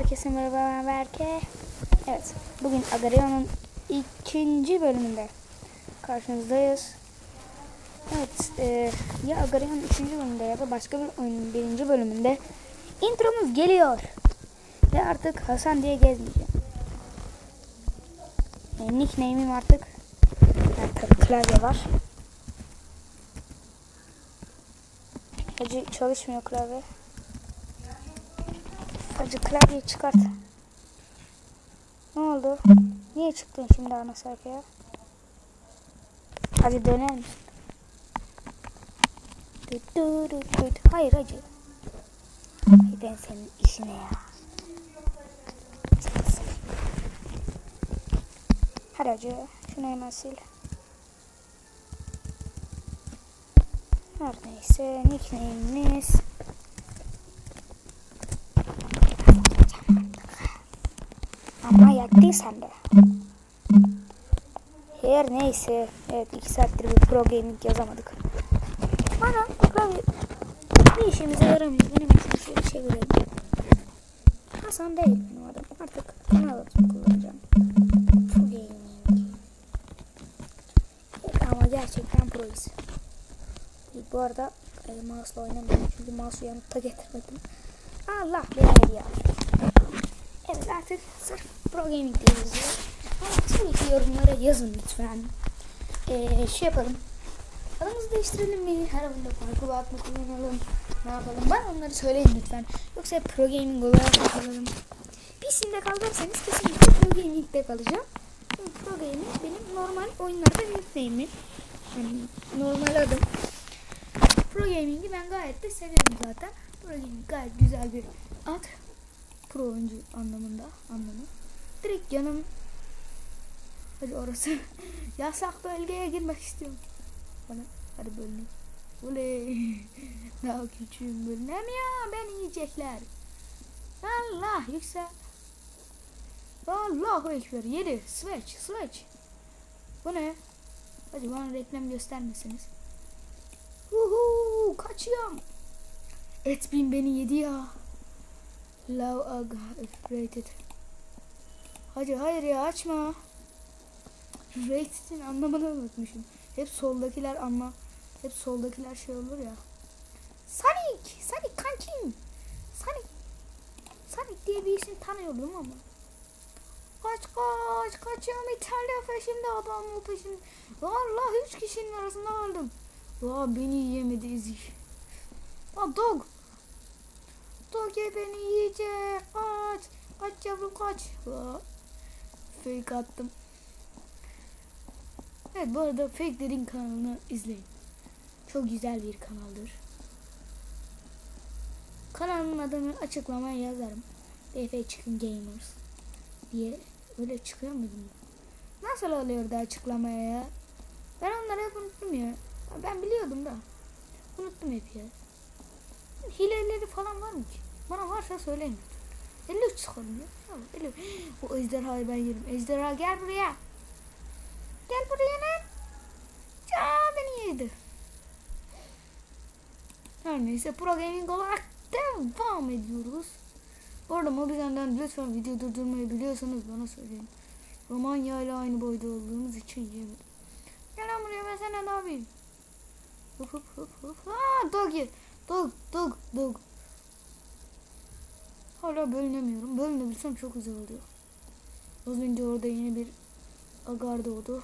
Herkese merhaba ben Berke. Evet bugün Agarion'un ikinci bölümünde karşınızdayız. Evet e, ya Agarion'un üçüncü bölümünde ya da başka bir oyunun birinci bölümünde intromuz geliyor. Ve artık Hasan diye gezmeyeceğim. E, nickname'im artık yani klavye var. Acı çalışmıyor klavye. Hacı klavyeyi çıkart. Ne oldu? Niye çıktın şimdi ana sayfaya? Hadi döner misin? Hayır hacı. Ay ben senin işine ya. Hadi hacı. Şunu hemen sil. Her neyse nickname'imiz Ama yaktıysan da. Her neyse. Evet iki saattir bir pro gaming yazamadık. Bana klavye bir işimize yaramıyor. Benim için şöyle çevirelim. Hasan değil benim adım. Artık kanal adımı kullanacağım. Pro gaming. Evet, ama gerçekten proyuz. Bu arada e, mouse'la oynamıyorum. Çünkü mouse'u yanıtta getirmedim. Allah beni hediye Evet artık sırf pro gaming diyoruz. Ama tabii ki yorumlara yazın lütfen. Ee, şey yapalım. Adımızı değiştirelim mi? Her farklı bir ad mı kullanalım? Ne yapalım? Bana onları söyleyin lütfen. Yoksa pro gaming olarak kalalım? İsimde kalırsanız kesinlikle pro gaming'de kalacağım. Çünkü pro gaming benim normal oyunlarda nickname'im. Yani normal adım. Pro gaming'i ben gayet de severim zaten. Pro gaming gayet güzel bir ad pro oyuncu anlamında anlamı. Direkt yanım hadi orası yasak bölgeye girmek istiyorum. Bana hadi bölünüm. Oley. Daha küçüğüm bölünem ya beni yiyecekler. Allah yüksel. Allahu Ekber. Yedi. Switch. Switch. Bu ne? Hadi bana reklam göstermesiniz. Uhu, kaçıyorum. Etbin beni yedi ya. Love aga rated. Hadi hayır ya açma. Rated'in anlamını unutmuşum. Hep soldakiler anla. Hep soldakiler şey olur ya. Sonic! Sonic kankim! Sonic! Sonic diye bir isim tanıyordum ama. Kaç kaç kaçıyorum İtalya peşimde adamın peşimde. Allah üç kişinin arasında aldım. Aa beni yiyemedi ezik. Aa dog. Doge beni yiyecek. Kaç. Kaç yavrum kaç. Fake attım. Evet bu arada Fake Derin kanalını izleyin. Çok güzel bir kanaldır. Kanalın adını açıklamaya yazarım. BF Chicken Gamers diye öyle çıkıyor mu. Nasıl oluyor da açıklamaya ya? Ben onları hep unuttum ya. Ben biliyordum da. Unuttum hep ya. Hileleri falan var mı ki? Bana varsa söyleyin. 53 çıkalım ya. Tamam, 50. O ejderhayı ben yerim. Ejderha gel buraya. Gel buraya lan. Ya beni yedi. Her neyse pro gaming olarak devam ediyoruz. Bu arada Mobizen'den lütfen video durdurmayı biliyorsanız bana söyleyin. Romanya ile aynı boyda olduğumuz için yemedim. Gel lan buraya ben sana ne yapayım? Hop hop hop hop. Aa dog Dog dog dog. Hala bölünemiyorum. Bölünebilsem çok güzel oluyor. Az önce orada yine bir agar doğdu.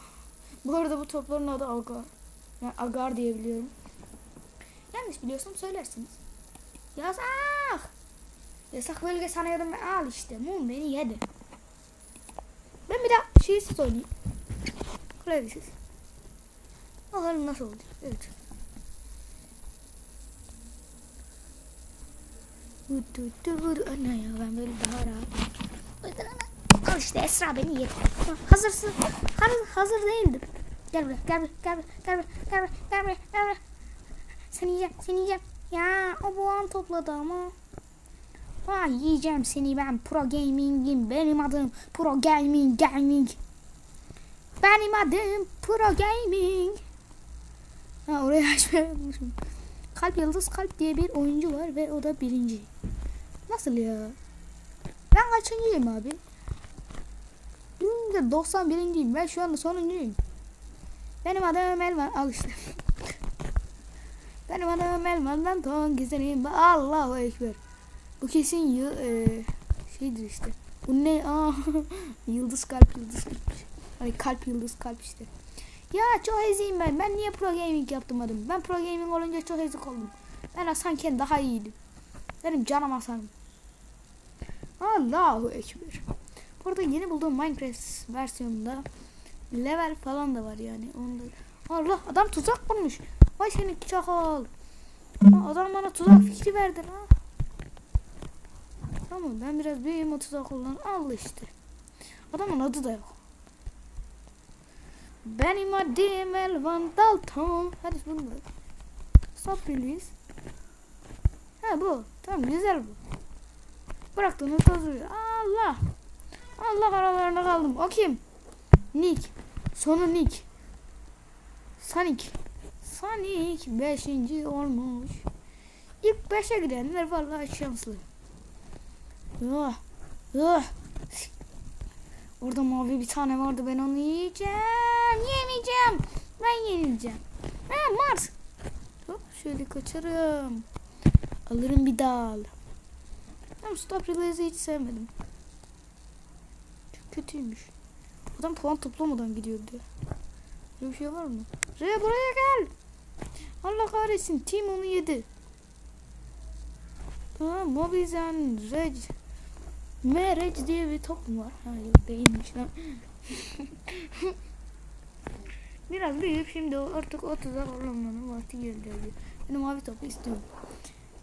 Bu arada bu topların adı agar. Yani agar diyebiliyorum. Yanlış biliyorsam söylersiniz. Yasak! Yasak bölge sanıyordum ben. Al işte. Mum beni yedi. Ben bir daha şeysiz oynayayım. Klavyesiz. Bakalım nasıl olacak. Evet. Vur dur vur ana ya ben böyle daha rahat. Al işte Esra beni yedi. Hazırsın. Hazır, hazır değildim. Gel buraya gel buraya gel buraya gel buraya gel buraya gel buraya gel buraya. Seni yiyeceğim seni yiyeceğim. Ya o boğan topladı ama. Vay yiyeceğim seni ben pro gaming'im. Benim adım pro gaming gaming. Benim adım pro gaming. Ha oraya açmayı unutmuşum. Kalp Yıldız Kalp diye bir oyuncu var ve o da birinci. Nasıl ya? Ben kaçıncıyım abi? Dün de 91'inciyim. Ben şu anda sonuncuyum. Benim adım Elman. Al işte. Benim adım Elman. Ben ton güzelim. Allahu Ekber. Bu kesin yı, e, şeydir işte. Bu ne? Aa, yıldız kalp yıldız kalp. Hani kalp yıldız kalp işte. Ya çok eziyim ben. Ben niye pro gaming yaptım adım? Ben pro gaming olunca çok ezik oldum. Ben Hasanken daha iyiydim. Benim canım Hasan'ım. Allahu Ekber. Burada yeni bulduğum Minecraft versiyonunda level falan da var yani. Onda Allah adam tuzak kurmuş. Vay senin çakal. Adam bana tuzak fikri verdi lan. Tamam ben biraz büyüğüm o tuzak kullan. Al işte. Adamın adı da yok. Benim adım Elvan Dalton. Hadi bunu da. Stop release. Ha bu. Tamam güzel bu. Bıraktığınız hazır. Allah. Allah aralarında kaldım. O kim? Nick. Sonu Nick. Sonic. Sonic 5. olmuş. İlk 5'e girenler vallahi şanslı. Ah. Ah. Orada mavi bir tane vardı ben onu yiyeceğim. Yemeyeceğim. Ben yenileceğim. Ha Mars. Hop şöyle kaçarım. Alırım bir dal. Ama stop release'i hiç sevmedim. Çok kötüymüş. Adam puan toplamadan gidiyor diyor. Böyle bir şey var mı? Re buraya gel. Allah kahretsin. Team onu yedi. Ha, Mobizen Reg. M Reg diye bir top mu var? Ha yok değilmiş lan. Biraz büyüyüp şimdi artık 30'a olmanın vakti geldi. diyor. Ben o mavi topu istiyorum.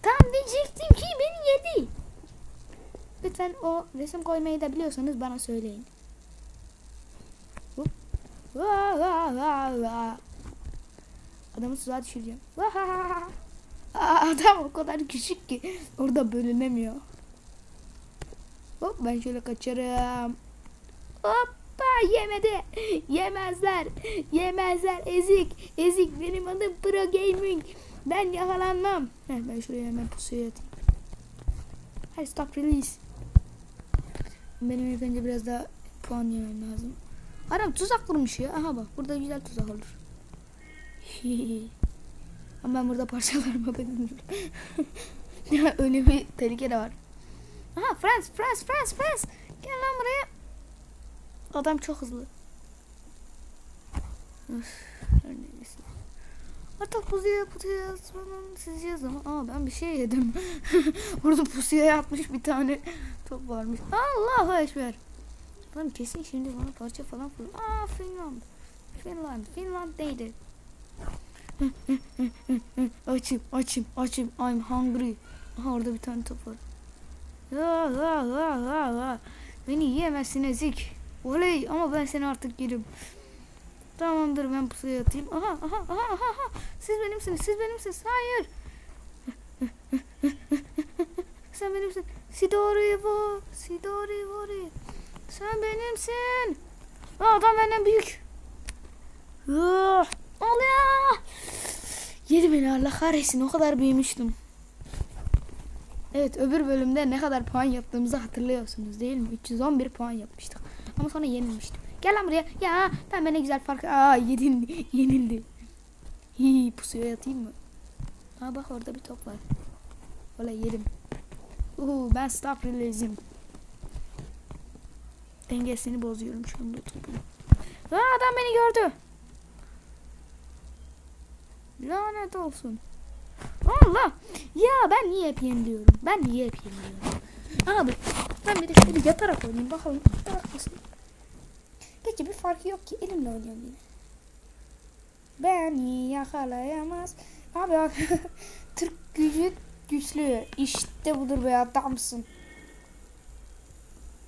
Tam diyecektim ki beni yedi. Lütfen o resim koymayı da biliyorsanız bana söyleyin. Hop. Vaa, vaa, vaa, vaa. Adamı tuzağa düşüreceğim. Vaa. Aa, Adam o kadar küçük ki orada bölünemiyor. Hop ben şöyle kaçarım. Hoppa yemedi. Yemezler. Yemezler. Ezik. Ezik. Benim adım Pro Gaming. Ben yakalanmam. Heh, ben şuraya hemen pusuya atayım. Hadi stop release. Benim ilk önce biraz daha puan yemem lazım. Adam tuzak kurmuş ya. Aha bak burada güzel tuzak olur. Ama ben burada parçalarıma bedenirim. ya öyle bir tehlike de var. Aha Frans, Frans, Frans, Frans. Gel lan buraya. Adam çok hızlı. Artık pusuya pusuya yazmanın siz yazın. Aa ben bir şey yedim. Orada pusuya yatmış bir tane top varmış. Allahu Ekber. Adam kesin şimdi bana parça falan fırlıyor. Aa Finland. Finland. Finland neydi? açım, açım, açım. I'm hungry. Aha orada bir tane top var. Ah, ah, ah, ah, ah. Beni yiyemezsin ezik. Oley ama ben seni artık yerim. Tamamdır ben pusuya atayım. Aha aha aha aha. aha. Siz benimsiniz siz benimsiniz. Hayır. Sen benimsin. Sidori bu. Sidori vori. Sen benimsin. Aa, adam benden büyük. Ah, Allah. Yedi beni Allah kahretsin o kadar büyümüştüm. Evet öbür bölümde ne kadar puan yaptığımızı hatırlıyorsunuz değil mi? 311 puan yapmıştık. Ama sonra yenilmiştim. Gel lan buraya. Ya ben ne güzel fark... Aa yenildi. Yenildi. Hii pusuya yatayım mı? Aa bak orada bir top var. Olay yedim. Uhu ben stop release'im. Dengesini bozuyorum şu anda topun. Aa adam beni gördü. Lanet olsun. Allah. Ya ben niye hep yeniliyorum? Ben niye hep yeniliyorum? Abi ben bir de şöyle yatarak oynayayım bakalım. Yatarak? Peki bir farkı yok ki elimle oynuyorum yine. Beni yakalayamaz. Abi bak Türk gücü güçlü. İşte budur be adamsın.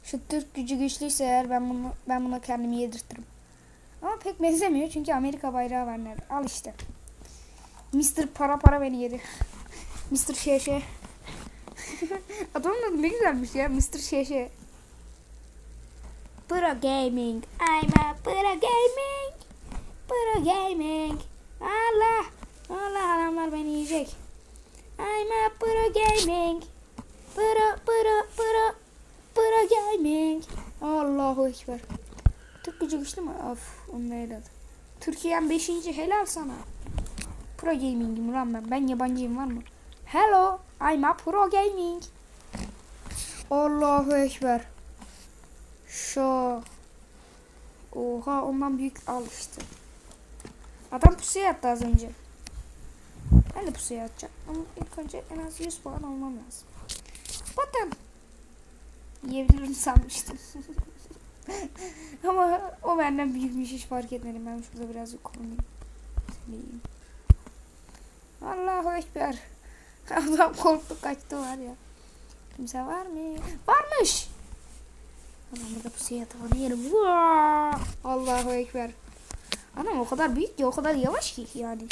Şu Türk gücü güçlüyse eğer ben bunu ben buna kendimi yedirtirim. Ama pek benzemiyor çünkü Amerika bayrağı var nerede? Al işte. Mr. Para Para beni yedi. Mr. Şeşe. Adamın adı ne güzelmiş ya. Mr. Şeşe. Pro Gaming. I'm a Pro Gaming. Pro Gaming. Allah. Allah adamlar beni yiyecek. I'm a Pro Gaming. Pro Pro Pro Pro Gaming. Allahu Ekber. Türkçe güçlü mü? Of onu helal. Türkiye'nin 5. helal sana. Pro Gaming'im lan ben. Ben yabancıyım var mı? Hello, I'm a pro gaming. Allahu Ekber. Şu. Oha ondan büyük al işte. Adam pusuya yattı az önce. Ben de pusuya yatacağım. Ama ilk önce en az 100 puan almam lazım. Bakın. Yiyebilirim sanmıştım. Ama o benden büyükmüş hiç fark etmedim. Ben şurada birazcık korunayım. Seni yiyeyim. Allahu Ekber. Adam korktu kaçtı var ya. Kimse var mı? Varmış. Adam burada pusuya yatalım yerim. Vaa! Allahu Ekber. Adam o kadar büyük ki o kadar yavaş ki yani.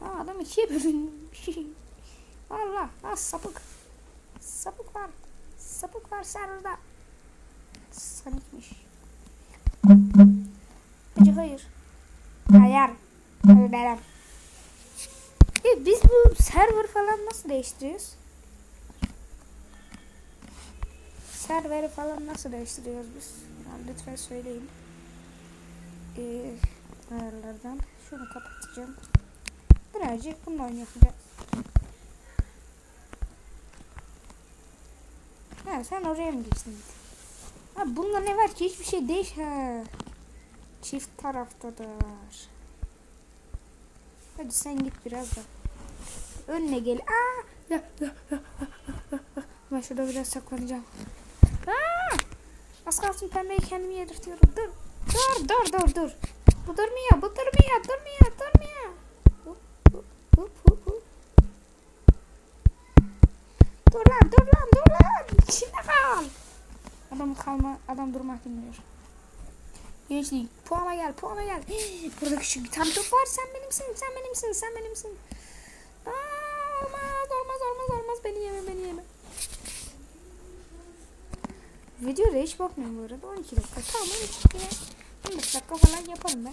Ha, adam ikiye bölünmüş. Allah ha, sapık. Sapık var. Sapık var serverda. Sanikmiş. Hacı hayır. Hayır. Hayır derim. E, biz bu server falan nasıl değiştiriyoruz? Serveri falan nasıl değiştiriyoruz biz? Ya, lütfen söyleyin. Ee, ayarlardan. Şunu kapatacağım. Birazcık bununla oynayacağız. Ha sen oraya mı geçtin? Ha bunda ne var ki hiçbir şey değiş ha. Çift taraftadır. Hadi sen git biraz da. Önüne gel. Aa! Ben şurada biraz saklanacağım. Az kalsın pembeyi kendimi yedirtiyorum. Dur. Dur dur dur dur. Bu durmuyor. Bu durmuyor. Durmuyor. Durmuyor. Hop, hop, hop, hop. Dur lan dur lan dur lan. İçinde kal. Adam kalma. Adam durmak bilmiyor. Gençlik puana gel puana gel. Burada küçük bir tane top var. Sen benimsin sen benimsin sen benimsin. Videoda hiç bakmıyorum bu arada. 12 dakika. Tamam 12 yine 15 dakika falan yaparım ben.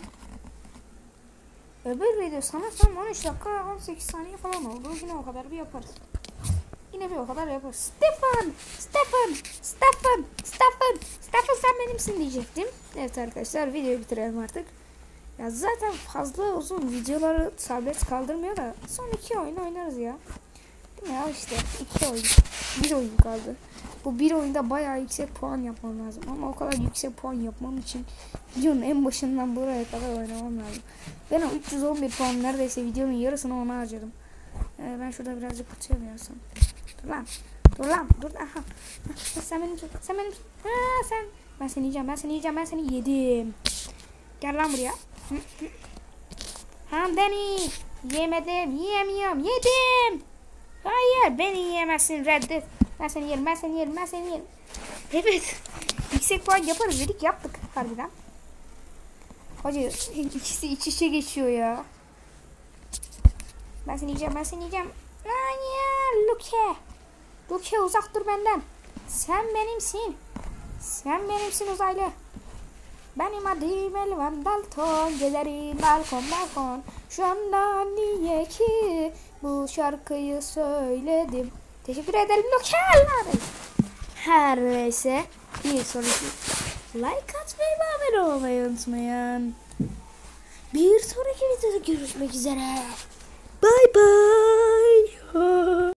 Öbür video sanırsam 13 dakika 18 saniye falan oldu. Yine o kadar bir yaparız. Yine bir o kadar yaparız. Stefan! Stefan! Stefan! Stefan! Stefan sen benimsin diyecektim. Evet arkadaşlar videoyu bitirelim artık. Ya zaten fazla uzun videoları tablet kaldırmıyor da son iki oyun oynarız ya. Değil mi ya işte iki oyun. Bir oyun kaldı. Bu bir oyunda bayağı yüksek puan yapmam lazım. Ama o kadar yüksek puan yapmam için videonun en başından buraya kadar oynamam lazım. Ben o 311 puan neredeyse videonun yarısını ona harcadım. Ee, ben şurada birazcık tutuyorum ya sen. Dur lan. Dur lan. Dur. Aha. Sen benim sen benim ha, sen ben seni yiyeceğim. Ben seni yiyeceğim. Ben seni yedim. Gel lan buraya. Ha beni yemedim. Yiyemiyorum. Yedim. Hayır beni yiyemezsin. Reddet. Ben seni yerim. Ben seni yerim. Ben seni yerim. Evet. Yüksek puan yaparız dedik. Yaptık harbiden. Hacı ikisi iç içe geçiyor ya. Ben seni yiyeceğim. Ben seni yiyeceğim. Hayır. Luke. Luke uzak dur benden. Sen benimsin. Sen benimsin uzaylı. Benim adım Elvan Dalton. Gezerim balkon balkon. Şu anda niye ki bu şarkıyı söyledim. Teşekkür ederim Luke'lar. Her neyse. Bir sonraki like atmayı ve abone olmayı unutmayın. Bir sonraki videoda görüşmek üzere. Bye bye.